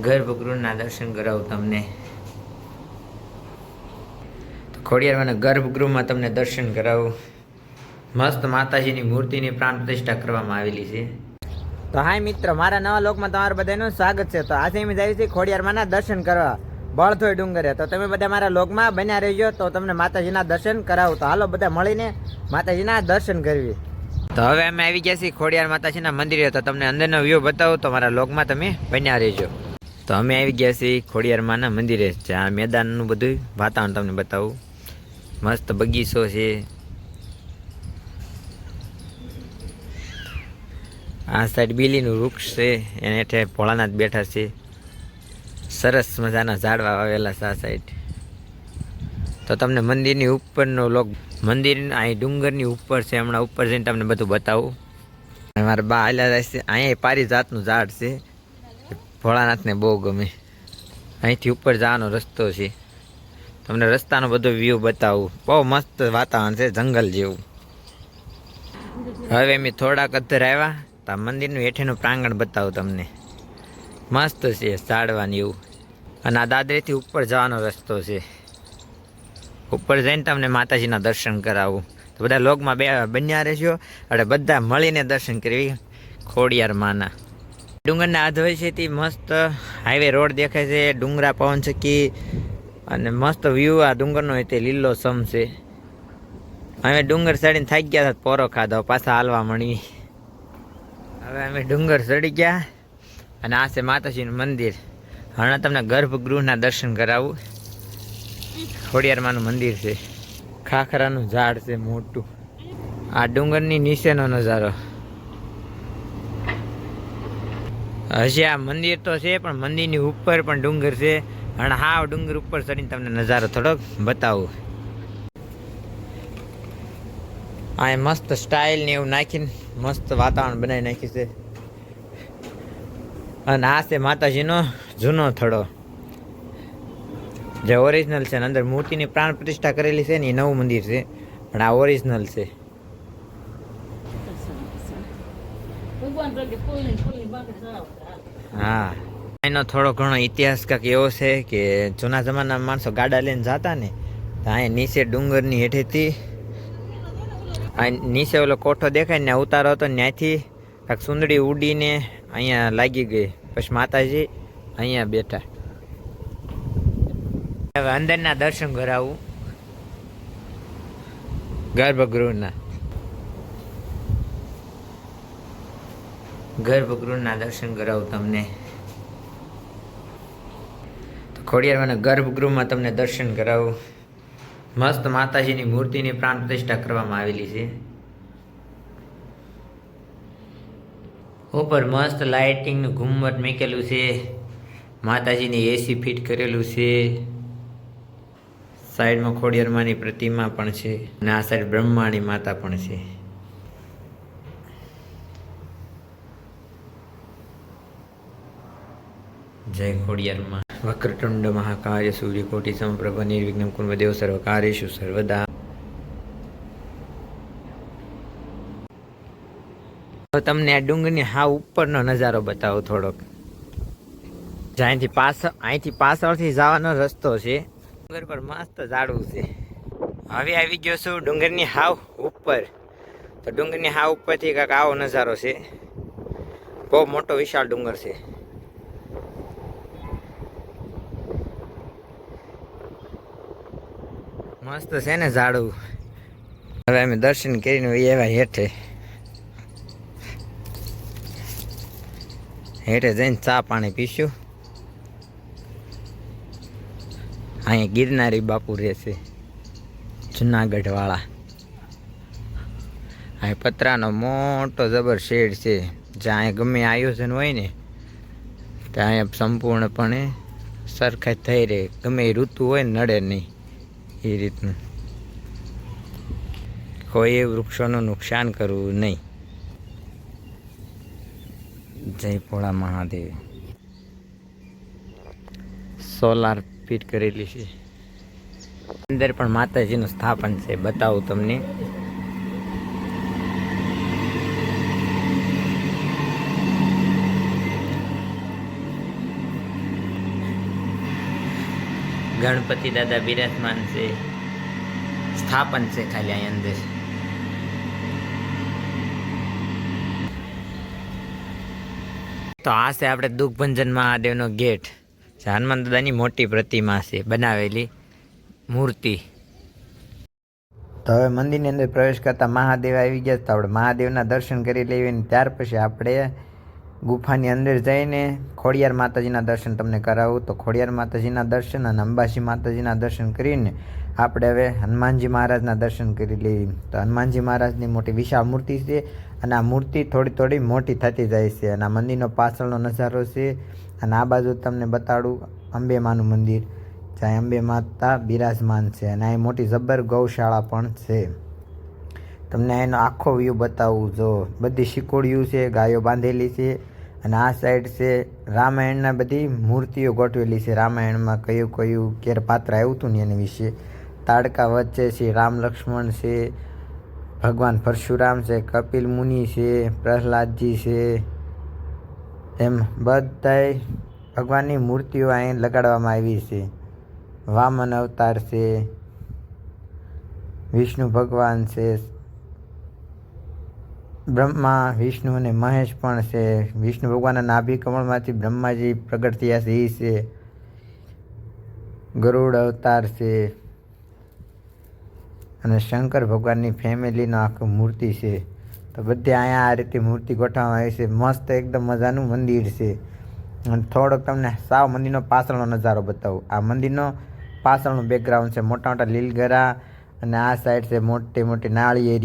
ગર્ભગૃહના દર્શન કરાવું તમને. ખોડિયારમાં ગર્ભગૃહમાં તમને દર્શન કરાવું. મસ્ત માતાજીની મૂર્તિની પ્રાણ પ્રતિષ્ઠા કરવામાં આવેલી છે. તો હાય મિત્ર, મારા નવા લોકમાં તમારું બધાનું સ્વાગત છે. તો આજે અમે જઈએ છીએ ખોડિયારમાંના દર્શન કરવા બળથોય ડુંગરે. તો તમે બધા મારા લોકમાં બન્યા રહેજો તો તમને માતાજીના દર્શન કરાવું. તો હાલો બધા મળીને માતાજીના દર્શન કરવી તો હવે અમે આવી ગયા છીએ ખોડિયાર માતાજીના મંદિરે. તો તમને અંદરનો વ્યૂ બતાવું. તો મારા લોકમાં તમે બન્યા રહેજો. તો અમે આવી ગયા છીએ ખોડિયારમાંના મંદિરે, જ્યાં મેદાનનું બધું વાતાવરણ તમને બતાવું. મસ્ત બગીચો છે. આ સાઈડ બીલીનું વૃક્ષ છે, એને હેઠે ભોળાનાથ બેઠા છે. સરસ મજાના ઝાડવા વાવેલા છે આ સાઈડ. તો તમને મંદિરની ઉપરનો લોક, મંદિર અહીં ડુંગરની ઉપર છે, હમણાં ઉપર જઈને તમને બધું બતાવું. મારા બા જાય છે અહીંયા પારિજાતનું ઝાડ છે. ભોળાનાથને બહુ ગમે. અહીંથી ઉપર જવાનો રસ્તો છે. તમને રસ્તાનો બધો વ્યૂ બતાવું. બહુ મસ્ત વાતાવરણ છે, જંગલ જેવું. હવે અમે થોડાક અધર આવ્યા, તો મંદિરનું હેઠેનું પ્રાંગણ બતાવું તમને. મસ્ત છે, ઝાડવાની એવું. અને આ દાદરેથી ઉપર જવાનો રસ્તો છે. ઉપર જઈને તમને માતાજીના દર્શન કરાવું. તો બધા લોકમાં બે બન્યા રહેશો અને બધા મળીને દર્શન કરવી. ખોડિયાર માના. ડુંગરના હાથ છે મસ્ત હાઈવે રોડ દેખાય છે, ડુંગરા પવન ચક્કી અને મસ્ત વ્યૂ આ ડુંગરનો તે લીલો સમ છે. અમે ડુંગર ચડીને થાકી ગયા હતા, પોરો ખાધો, પાછા હાલવા મળી હવે અમે ડુંગર ચડી ગયા અને આ છે માતાજીનું મંદિર. હમણાં તમને ગર્ભગૃહના દર્શન કરાવું. ખોડિયારમાનું મંદિર છે. ખાખરાનું ઝાડ છે મોટું. આ ડુંગરની નીચેનો નજારો. હજી આ મંદિર તો છે, પણ મંદિરની ઉપર પણ ડુંગર છે. અને હાવ ડુંગર ઉપર ચડીને તમને નજારો થોડોક બતાવું. આ મસ્ત સ્ટાઇલ ને એવું નાખીને મસ્ત વાતાવરણ બનાવી નાખ્યું છે. અને આ છે માતાજીનો જૂનો થડો. જે ઓરિજિનલ છે અને અંદર મૂર્તિની પ્રાણ પ્રતિષ્ઠા કરેલી છે ને એ નવું મંદિર છે. પણ આ ઓરિજિનલ છે. હા. એનો થોડો ઘણો ઇતિહાસ કાંક એવો છે કે જૂના જમાનામાં માણસો ગાડા લઈને જતા ને, તો અહીંયા નીચે ડુંગરની હેઠેથી નીચે ઓલો કોઠો દેખાય ને ઉતારો હતો ત્યાંથી કાંક સુંદડી ઉડીને અહીંયા લાગી ગઈ. પછી માતાજી અહીંયા બેઠા. હવે અંદરના દર્શન કરાવું. ગર્ભગૃહના. ગર્ભગૃહના દર્શન કરાવું તમને. તો ખોડિયારમાંના ગર્ભગૃહમાં તમને દર્શન કરાવું. મસ્ત માતાજીની મૂર્તિની પ્રાણ પ્રતિષ્ઠા કરવામાં આવેલી છે. ઉપર મસ્ત લાઇટિંગનું ઘુમ્મટ મૂકેલું છે. માતાજીની એસી ફિટ કરેલું છે. સાઈડમાં ખોડિયારમાંની પ્રતિમા પણ છે અને આ સાઈડ બ્રહ્માની માતા પણ છે. જય ખોડિયારમાં વક્રતુંડ મહાકાય સૂર્યકોટી સમપ્રભ નિર્વિઘ્ન કુર્મદેવ સર્વ સર્વદા તમને આ ડુંગરની હા ઉપરનો નજારો બતાવો થોડોક. જ્યાંથી પાછળ અહીંથી પાછળથી જવાનો રસ્તો છે. ડુંગર પર મસ્ત ઝાડવું છે. હવે આવી ગયો છું ડુંગરની હાવ ઉપર. તો ડુંગરની હાવ ઉપરથી કાંક આવો નજારો છે. બહુ મોટો વિશાળ ડુંગર છે. મસ્ત છે ને ઝાડું હવે અમે દર્શન કરીને એવા હેઠે. હેઠે જઈને ચા પાણી પીશું. અહીંયા ગિરનારી બાપુ રહેશે જુનાગઢવાળા. અહીં પતરાનો મોટો જબર શેડ છે. જ્યાં અહીં ગમે આયોજન હોય ને, ત્યાં અહીંયા સંપૂર્ણપણે સરખા થઈ રહે. ગમે ઋતુ હોય નડે નહીં. એ રીતનું. કોઈએ વૃક્ષોનું નુકસાન કરવું નહીં. જય ભોળા મહાદેવ. સોલાર ફિટ કરેલી છે. અંદર પણ માતાજીનું સ્થાપન છે, બતાવું તમને. ગણપતિ દાદા બિરાજમાન છે, સ્થાપન છે ખાલી અહીં અંદર. તો આ છે આપણે દુઃખભંજન મહાદેવનો ગેટ. હનુમાન દાદાની મોટી પ્રતિમા છે, બનાવેલી મૂર્તિ. તો હવે મંદિરની અંદર પ્રવેશ કરતા મહાદેવ આવી ગયા તો આપણે મહાદેવના દર્શન કરી લેવી ત્યાર પછી આપણે ગુફાની અંદર જઈને ખોડિયાર માતાજીના દર્શન તમને કરાવું. તો ખોડિયાર માતાજીના દર્શન અને અંબાજી માતાજીના દર્શન કરીને આપણે હવે હનુમાનજી મહારાજના દર્શન કરી લઈએ. તો હનુમાનજી મહારાજની મોટી વિશાળ મૂર્તિ છે અને આ મૂર્તિ થોડી થોડી મોટી થતી જાય છે અને આ મંદિરનો પાછળનો નજારો છે. અને આ બાજુ તમને બતાડું અંબે માનું મંદિર. જ્યાં અંબે માતા બિરાજમાન છે અને અહીં મોટી જબ્બર ગૌશાળા પણ છે. તમને એનો આખો વ્યૂ બતાવું. જો બધી શીકોડિયું છે, ગાયો બાંધેલી છે અને આ સાઈડ છે રામાયણના બધી મૂર્તિઓ ગોઠવેલી છે. રામાયણમાં કયું કયું કેર પાત્ર આવ્યું હતું ને એની વિશે. તાડકા વચ્ચે છે, રામ લક્ષ્મણ છે, ભગવાન પરશુરામ છે, કપિલ મુનિ છે, પ્રહલાદજી છે. એમ બધાય ભગવાનની મૂર્તિઓ અહીં લગાડવામાં આવી છે. વામન અવતાર છે, વિષ્ણુ ભગવાન છે બ્રહ્મા, વિષ્ણુ અને મહેશ પણ છે. વિષ્ણુ ભગવાનના નાભી કમળમાંથી બ્રહ્માજી પ્રગટ થયા છે. એ છે. ગરુડ અવતાર છે. અને શંકર ભગવાનની ફેમિલીનો આખું મૂર્તિ છે. તો બધે અહીંયા આ રીતે મૂર્તિ ગોઠવવામાં આવી છે. મસ્ત એકદમ મજાનું મંદિર છે. અને થોડોક તમને સાવ મંદિરનો પાછળનો નજારો બતાવું. આ મંદિરનો પાછળનું બેકગ્રાઉન્ડ છે. મોટા મોટા લીલગરા અને આ સાઈડ છે મોટી મોટી નાળિયેરી